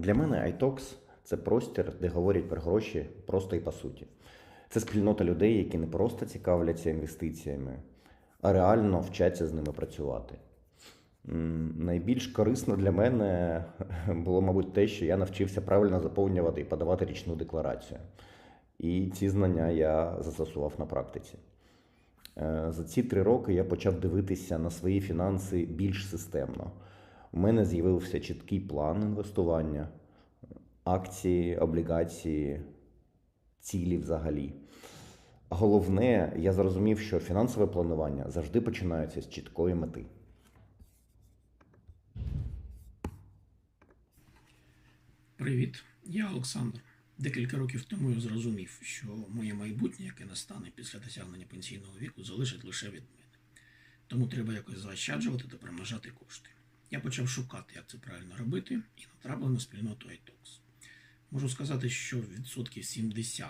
Для мене iTalks – це простір, де говорять про гроші просто і по суті. Це спільнота людей, які не просто цікавляться інвестиціями, а реально вчаться з ними працювати. Найбільш корисно для мене було, мабуть, те, що я навчився правильно заповнювати і подавати річну декларацію. І ці знання я застосував на практиці. Е, За ці три роки я почав дивитися на свої фінанси більш системно. У мене з'явився чіткий план інвестування, акції, облігації, цілі взагалі. Головне, я зрозумів, що фінансове планування завжди починається з чіткої мети. Привіт, я Олександр. Декілька років тому я зрозумів, що моє майбутнє, яке настане після досягнення пенсійного віку, залежить лише від мене. Тому треба якось заощаджувати та примножати кошти. Я почав шукати, як це правильно робити, і натрапив на спільноту iTalks. Можу сказати, що відсотків 70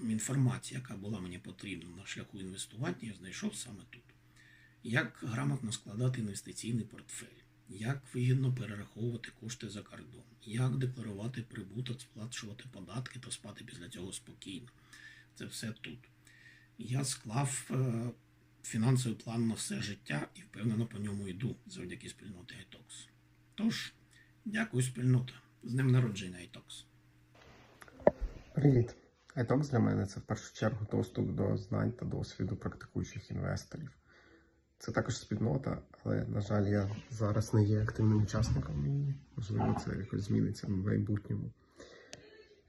е, інформації, яка була мені потрібна на шляху інвестування, я знайшов саме тут. Як грамотно складати інвестиційний портфель, як вигідно перераховувати кошти за кордон, як декларувати прибуток, сплачувати податки та спати після цього спокійно. Це все тут. Я склав е, фінансовий план на все життя і впевнено по ньому йду завдяки спільноті iTalks. Тож, дякую, спільнота. З днем народження iTalks. Привіт! iTalks для мене це в першу чергу доступ до знань та досвіду практикуючих інвесторів. Це також спільнота, але, на жаль, я зараз не є активним учасником і, можливо, це якось зміниться в майбутньому.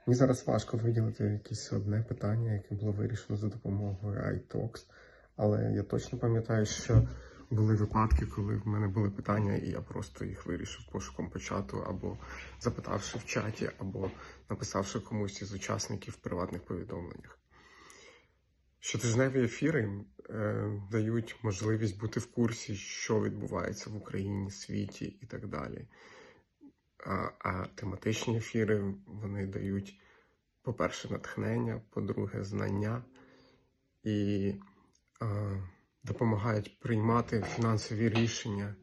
Мені зараз важко виділити якесь одне питання, яке було вирішено за допомогою iTalks, але я точно пам'ятаю, що були випадки, коли в мене були питання, і я просто їх вирішив пошуком по чату, або запитавши в чаті, або написавши комусь із учасників в приватних повідомленнях. Щотижневі ефіри е, дають можливість бути в курсі, що відбувається в Україні, світі і так далі. А, а тематичні ефіри вони дають, по-перше, натхнення, по-друге, знання і допомагають приймати фінансові рішення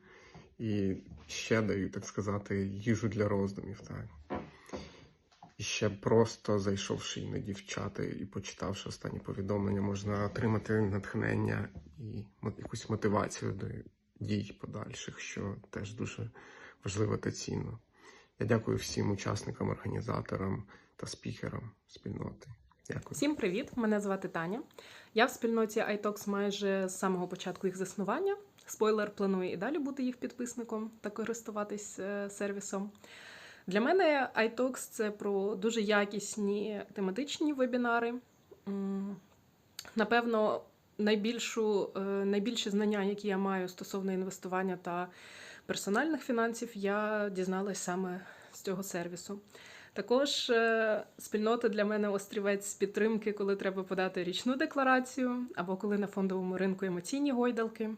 і ще дають, так сказати, їжу для роздумів. Так. І ще просто зайшовши іноді в чати і почитавши останні повідомлення, можна отримати натхнення і якусь мотивацію до дій подальших, що теж дуже важливо та цінно. Я дякую всім учасникам, організаторам та спікерам спільноти. Дякую. Всім привіт! Мене звати Таня. Я в спільноті iTalks майже з самого початку їх заснування. Спойлер планує і далі бути їх підписником та користуватись е, сервісом. Для мене iTalks – це про дуже якісні тематичні вебінари. Напевно, найбільшу, е, найбільші знання, які я маю стосовно інвестування та персональних фінансів, я дізналась саме з цього сервісу. Також е, спільнота для мене острівець підтримки, коли треба подати річну декларацію, або коли на фондовому ринку емоційні гойдалки.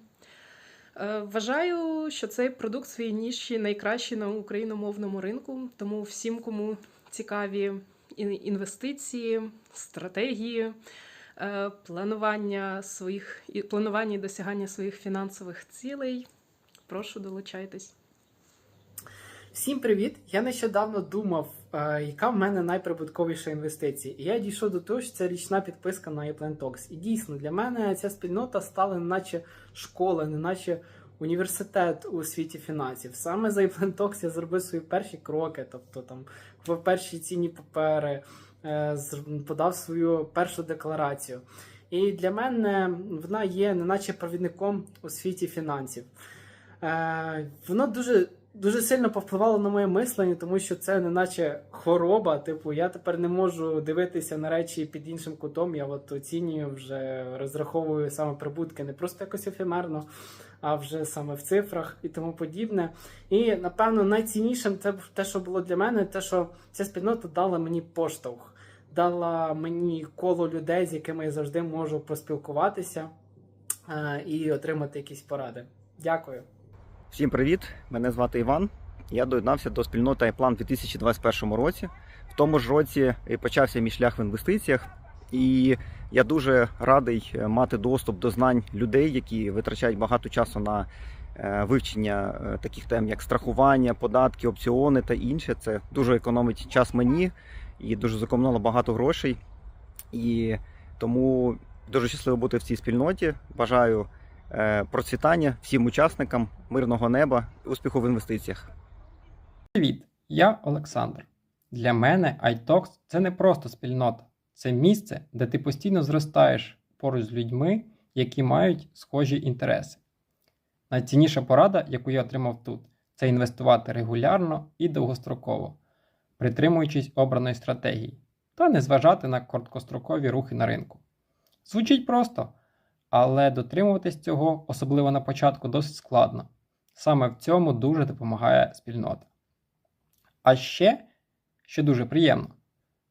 Е, Вважаю, що цей продукт своїй ніші найкращий на україномовному ринку, тому всім, кому цікаві інвестиції, стратегії, е, планування своїх планування і досягання своїх фінансових цілей, прошу долучайтесь. Всім привіт! Я нещодавно думав, е, яка в мене найприбутковіша інвестиція. І я дійшов до того, що це річна підписка на ePlan Talks. І дійсно для мене ця спільнота стала неначе школа, неначе університет у світі фінансів. Саме за ePlan Talks я зробив свої перші кроки, тобто там купив перші цінні папери, е, подав свою першу декларацію. І для мене вона є неначе провідником у світі фінансів. Е, воно дуже, дуже сильно повпливало на моє мислення, тому що це не наче хвороба. Типу, я тепер не можу дивитися на речі під іншим кутом. Я от оцінюю вже розраховую саме прибутки не просто якось ефемерно, а вже саме в цифрах і тому подібне. І напевно найціннішим це те, що було для мене, те, що ця спільнота дала мені поштовх. Дала мені коло людей, з якими я завжди можу поспілкуватися е, і отримати якісь поради. Дякую. Всім привіт! Мене звати Іван. Я доєднався до спільноти iPlan у 2021 році. В тому ж році почався мій шлях в інвестиціях, і я дуже радий е, мати доступ до знань людей, які витрачають багато часу на е, вивчення е, таких тем, як страхування, податки, опціони та інше. Це дуже економить час мені і дуже зекономило багато грошей. І тому дуже щасливо бути в цій спільноті. Бажаю процвітання всім учасникам, мирного неба, успіху в інвестиціях. Привіт, я Олександр. Для мене iTalks – це не просто спільнота, це місце, де ти постійно зростаєш поруч з людьми, які мають схожі інтереси. Найцінніша порада, яку я отримав тут, це інвестувати регулярно і довгостроково, притримуючись обраної стратегії, та не зважати на короткострокові рухи на ринку. Звучить просто, але дотримуватись цього, особливо на початку, досить складно. Саме в цьому дуже допомагає спільнота. А ще, що дуже приємно,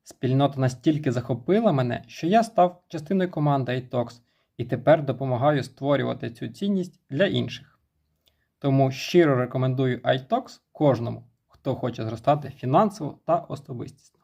спільнота настільки захопила мене, що я став частиною команди iTalks і тепер допомагаю створювати цю цінність для інших. Тому щиро рекомендую iTalks кожному, хто хоче зростати фінансово та особистісно.